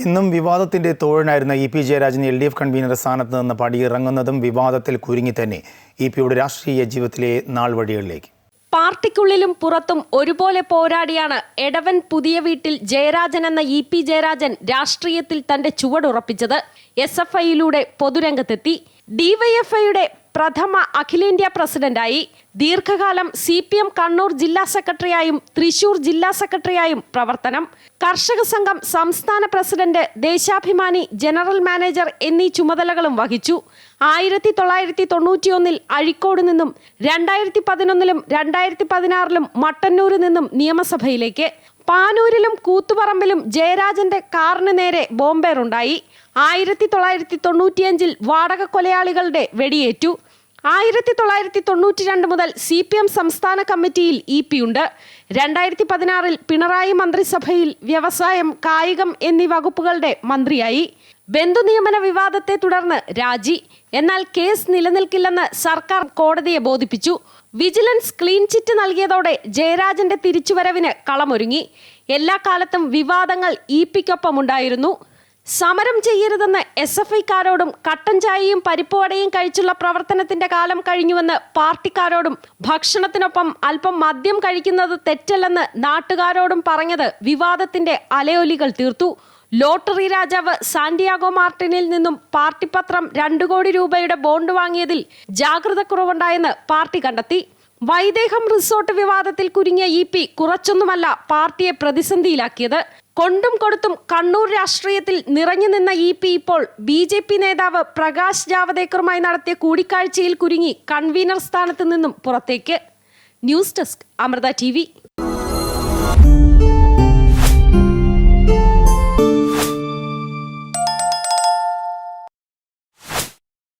ഇന്നും വിവാദത്തിന്റെ തോഴനായിരുന്ന E P Jayarajan L D F convener സ്ഥാനത്ത് നിന്ന് പടിയിറങ്ങുന്നതും വിവാദത്തിൽ കുരുങ്ങി തന്നെ ഇ പിയുടെ രാഷ്ട്രീയ ജീവിതത്തിലെ നാൾ വഴികളിലേക്ക് പാർട്ടിക്കുള്ളിലും പുറത്തും ഒരുപോലെ പോരാടിയാണ് എടവൻ പുതിയ വീട്ടിൽ ജയരാജൻ എന്ന ഇ പി ജയരാജൻ രാഷ്ട്രീയത്തിൽ തന്റെ ചുവടുറപ്പിച്ചത്. S F ഐയിലൂടെ പൊതുരംഗത്തെത്തി. ഡിവൈഎഫ്ഐയുടെ പ്രഥമ അഖിലേന്ത്യാ പ്രസിഡന്റായി ദീർഘകാലം സി പി എം കണ്ണൂർ ജില്ലാ സെക്രട്ടറിയായും തൃശൂർ ജില്ലാ സെക്രട്ടറിയായും പ്രവർത്തനം. കർഷക സംഘം സംസ്ഥാന പ്രസിഡന്റ് ദേശാഭിമാനി ജനറൽ മാനേജർ എന്നീ ചുമതലകളും വഹിച്ചു. ആയിരത്തി തൊള്ളായിരത്തി തൊണ്ണൂറ്റിയൊന്നിൽ അഴിക്കോട് നിന്നും രണ്ടായിരത്തി പതിനൊന്നിലും രണ്ടായിരത്തി പതിനാറിലും മട്ടന്നൂരിൽ നിന്നും നിയമസഭയിലേക്ക്. പാനൂരിലും കൂത്തുപറമ്പിലും ജയരാജന്റെ കാറിന് നേരെ ബോംബേറുണ്ടായി. ആയിരത്തി തൊള്ളായിരത്തി തൊണ്ണൂറ്റിയഞ്ചിൽ വാടക കൊലയാളികളുടെ വെടിയേറ്റു. ആയിരത്തി തൊള്ളായിരത്തി തൊണ്ണൂറ്റി രണ്ട് മുതൽ സി പി എം സംസ്ഥാന കമ്മിറ്റിയിൽ ഇ പി ഉണ്ട്. രണ്ടായിരത്തി പതിനാറിൽ പിണറായി മന്ത്രിസഭയിൽ വ്യവസായം കായികം എന്നീ വകുപ്പുകളുടെ മന്ത്രിയായി. ബന്ധു നിയമന വിവാദത്തെ തുടർന്ന് രാജി. എന്നാൽ കേസ് നിലനിൽക്കില്ലെന്ന് സർക്കാർ കോടതിയെ ബോധിപ്പിച്ചു. വിജിലൻസ് ക്ലീൻ ചിറ്റ് നൽകിയതോടെ ജയരാജന്റെ തിരിച്ചുവരവിന് കളമൊരുങ്ങി. എല്ലാ കാലത്തും വിവാദങ്ങൾ ഇ പിക്കൊപ്പമുണ്ടായിരുന്നു സമരം ചെയ്യരുതെന്ന് എസ് എഫ് ഐക്കാരോടും കട്ടൻ ചായയും പരിപ്പുവടയും കഴിച്ചുള്ള പ്രവർത്തനത്തിന്റെ കാലം കഴിഞ്ഞുവെന്ന് പാർട്ടിക്കാരോടും ഭക്ഷണത്തിനൊപ്പം അല്പം മദ്യം കഴിക്കുന്നത് തെറ്റല്ലെന്ന് നാട്ടുകാരോടും പറഞ്ഞത് വിവാദത്തിന്റെ അലയൊലികൾ തീർത്തു. ലോട്ടറി രാജാവ് സാന്റിയാഗോ മാർട്ടിനിൽ നിന്നും പാർട്ടി പത്രം രണ്ടു കോടി രൂപയുടെ ബോണ്ട് വാങ്ങിയതിൽ ജാഗ്രത കുറവുണ്ടായെന്ന് പാർട്ടി കണ്ടെത്തി. വൈദേഹം റിസോർട്ട് വിവാദത്തിൽ കുരുങ്ങിയ ഇ പി കുറച്ചൊന്നുമല്ല പാർട്ടിയെ പ്രതിസന്ധിയിലാക്കിയത്. കൊണ്ടും കൊടുത്തും കണ്ണൂർ രാഷ്ട്രീയത്തിൽ നിറഞ്ഞു നിന്ന ഇ പി ഇപ്പോൾ ബി ജെ പി നേതാവ് പ്രകാശ് ജാവദേക്കറുമായി നടത്തിയ കൂടിക്കാഴ്ചയിൽ കുരുങ്ങി കൺവീനർ സ്ഥാനത്ത് നിന്നും പുറത്തേക്ക്. News desk Amrita T